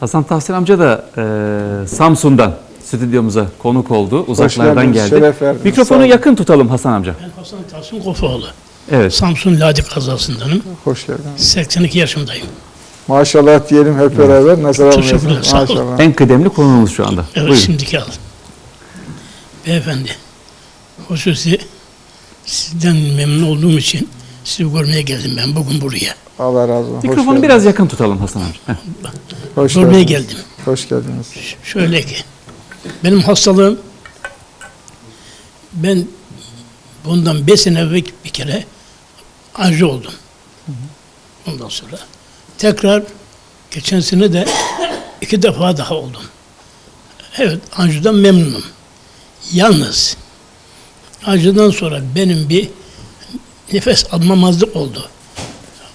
Hasan Tahsin amca da e, Samsun'dan stüdyomuza konuk oldu. Uzaklardan geldiniz, geldi. şeref verdiniz. Sağ Mikrofonu olun. yakın tutalım Hasan amca. Ben Hasan Tahsin Kofoğlu. Evet. Samsun Ladi kazasındanım. Hoş geldiniz. 82 yaşındayım. Maşallah diyelim hep beraber. Nazar Teşekkürler, almayasınız. sağ olun. Maşallah. En kıdemli konuğumuz şu anda. Evet Buyurun. şimdiki alın. Beyefendi, hususi sizden memnun olduğum için sizi görmeye geldim ben bugün buraya. Allah razı olsun. Hoş Mikrofonu geldiniz. biraz yakın tutalım Hasan. Heh. Hoş Görmeye geldiniz. geldim. Hoş geldiniz. Şöyle ki, benim hastalığım, ben bundan 5 sene evvel bir kere anji oldum. Ondan sonra tekrar geçen sene de iki defa daha oldum. Evet, anjidan memnunum. Yalnız anjidan sonra benim bir nefes almamazlık oldu.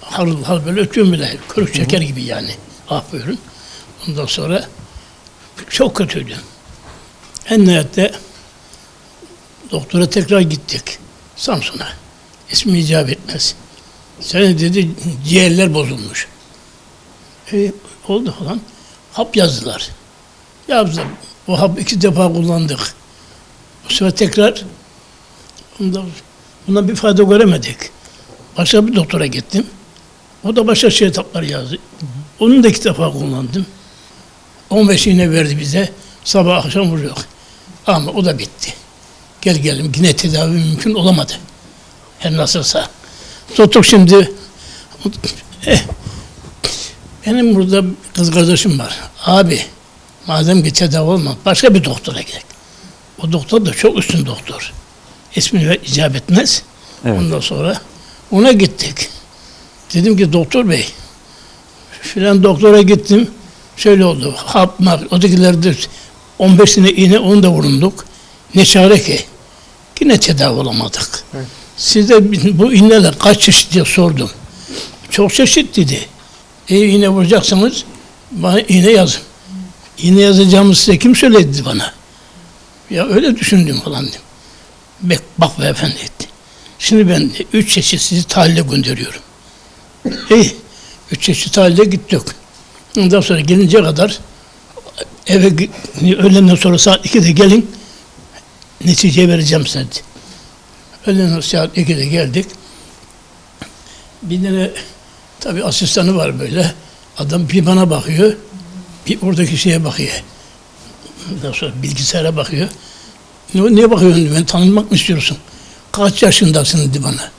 Harıl harıl böyle ötüyorum bile, kırık çeker gibi yani. Ah buyurun. Ondan sonra çok kötüydü. En nihayette doktora tekrar gittik Samsun'a. İsmi icap etmez. Senin dedi ciğerler bozulmuş. E, oldu falan. Hap yazdılar. Yazdım. O hap iki defa kullandık. Bu sefer tekrar bundan, bundan bir fayda göremedik. Başka bir doktora gittim. O da başka şey etaplar yazdı. Onu da iki defa kullandım. 15 iğne verdi bize. Sabah akşam vuruyor. Ama o da bitti. Gel gelim yine tedavi mümkün olamadı. Her nasılsa. Tuttuk şimdi. Eh, benim burada kız kardeşim var. Abi madem ki tedavi olmaz başka bir doktora gidelim. O doktor da çok üstün doktor. İsmini ver- icap etmez. Evet. Ondan sonra ona gittik. Dedim ki doktor bey filan doktora gittim. Şöyle oldu. Hap, map, ötekilerde 15 sene iğne onu da vurunduk. Ne çare ki? Yine tedavi olamadık. Evet. Size bu iğneler kaç çeşit diye sordum. Çok çeşit dedi. E iğne vuracaksanız bana iğne yazın. İğne yazacağımı size kim söyledi bana? Ya öyle düşündüm falan dedim. Bak, bak beyefendi etti. Şimdi ben üç çeşit sizi tahlile gönderiyorum. İyi. Üç çeşit tahlile gittik. Ondan sonra gelince kadar eve öğlenden sonra saat 2'de gelin netice vereceğim size. Öğlenden sonra saat 2'de geldik. Bir tane tabi asistanı var böyle. Adam bir bana bakıyor, bir oradaki şeye bakıyor. Ondan sonra bilgisayara bakıyor. Ne, ne bakıyorsun dedi, ben tanınmak mı istiyorsun? Kaç yaşındasın dedi bana.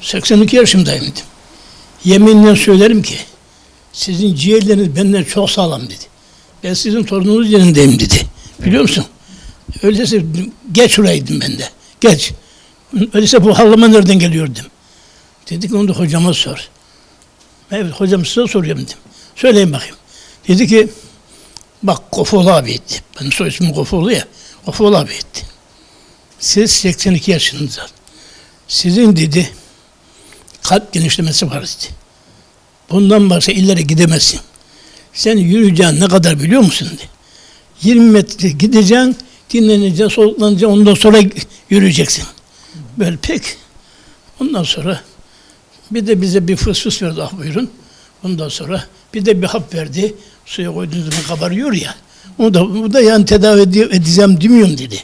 82 yaşındayım dedim. Yeminle söylerim ki sizin ciğerleriniz benden çok sağlam dedi. Ben sizin torununuz yerindeyim dedi. Biliyor musun? Öyleyse geç oraydım ben de. Geç. Öyleyse bu hallama nereden geliyor dedim. Dedi ki onu da hocama sor. Evet hocam size soruyorum dedim. Söyleyin bakayım. Dedi ki bak Kofoğlu abi etti. Benim soy ismim Kofoğlu ya. Abi etti. Siz 82 yaşınızda. Sizin dedi kalp genişlemesi var dedi. Bundan başka illere gidemezsin. Sen yürüyeceğin ne kadar biliyor musun dedi. 20 metre gideceksin, dinleneceksin, soluklanacaksın, ondan sonra yürüyeceksin. Böyle pek. Ondan sonra bir de bize bir fıs fıs verdi ah buyurun. Ondan sonra bir de bir hap verdi. Suya koyduğunuz zaman kabarıyor ya. O da, bu da yani tedavi ede- edeceğim demiyorum dedi.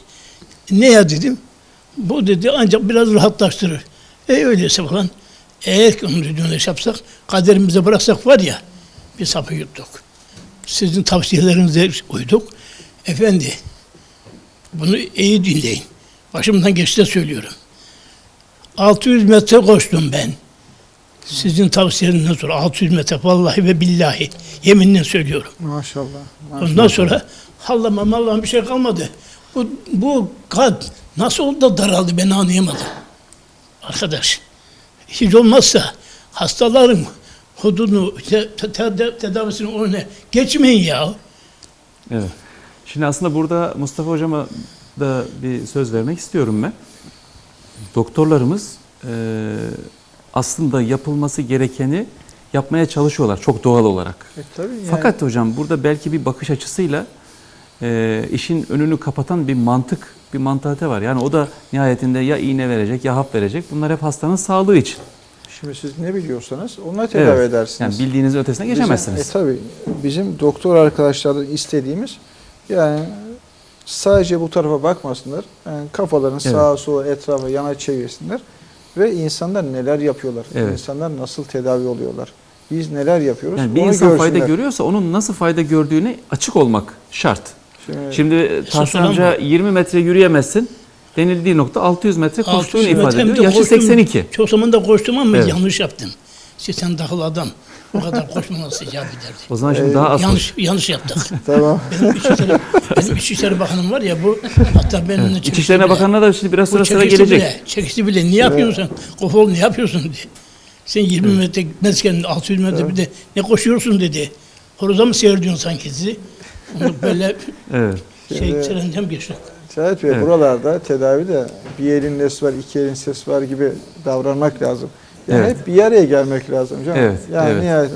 Ne ya dedim. Bu dedi ancak biraz rahatlaştırır. E öyleyse falan. Eğer ki onu iş yapsak, kaderimize bıraksak var ya, bir sapı yuttuk. Sizin tavsiyelerinize uyduk. Efendi, bunu iyi dinleyin. Başımdan geçti söylüyorum. 600 metre koştum ben. Sizin tavsiyenizden sonra 600 metre vallahi ve billahi yeminle söylüyorum. Maşallah. maşallah. Ondan sonra hallama mallama bir şey kalmadı. Bu, bu kad nasıl oldu da daraldı ben anlayamadım. Arkadaş, hiç olmazsa hastaların te, te, te, tedavisini önüne geçmeyin ya. Evet. Şimdi aslında burada Mustafa Hocam'a da bir söz vermek istiyorum ben. Doktorlarımız e, aslında yapılması gerekeni yapmaya çalışıyorlar çok doğal olarak. E, tabii yani. Fakat hocam burada belki bir bakış açısıyla e, işin önünü kapatan bir mantık, bir mantalite var. Yani o da nihayetinde ya iğne verecek ya hap verecek. Bunlar hep hastanın sağlığı için. Şimdi siz ne biliyorsanız onunla tedavi Evet. edersiniz. Yani bildiğinizin ötesine geçemezsiniz. Bizim, e tabii bizim doktor arkadaşlardan istediğimiz yani sadece bu tarafa bakmasınlar. Yani kafalarını Evet. sağa sola etrafa yana çevirsinler ve insanlar neler yapıyorlar. Evet. İnsanlar nasıl tedavi oluyorlar. Biz neler yapıyoruz? Yani bir onu insan fayda görsünler. görüyorsa onun nasıl fayda gördüğüne açık olmak şart. Şimdi, Şimdi Tahsin olan amca bu. 20 metre yürüyemezsin denildiği nokta 600 metre koştuğunu 600 ifade ediyor. Yaşı koştum. 82. Çok zaman da koştum ama Evet. yanlış yaptım. İşte sen dahil adam. O kadar koşmaması icap ederdi. O zaman şimdi Ee, daha az koş. yanlış, yanlış yaptık. tamam. Benim İçişleri, benim İçişleri Bakanım var ya bu hatta benimle çekişti İçişlerine bile. Bakanı'na da şimdi biraz Bu sıra sıra çekişti gelecek. Bile, çekişti bile. Niye yapıyorsun sen? Kofol ne yapıyorsun diye. Sen 20 metre gitmezken 600 metre bir de ne koşuyorsun dedi. Horoza mı seyrediyorsun sanki sizi? Onu böyle Evet. şey trenden geçtik. Cahit Bey Evet. buralarda tedavide bir elin nesi var, iki elin sesi var gibi davranmak lazım. Yani Evet. hep bir araya gelmek lazım canım. Evet, Yani evet. nihayet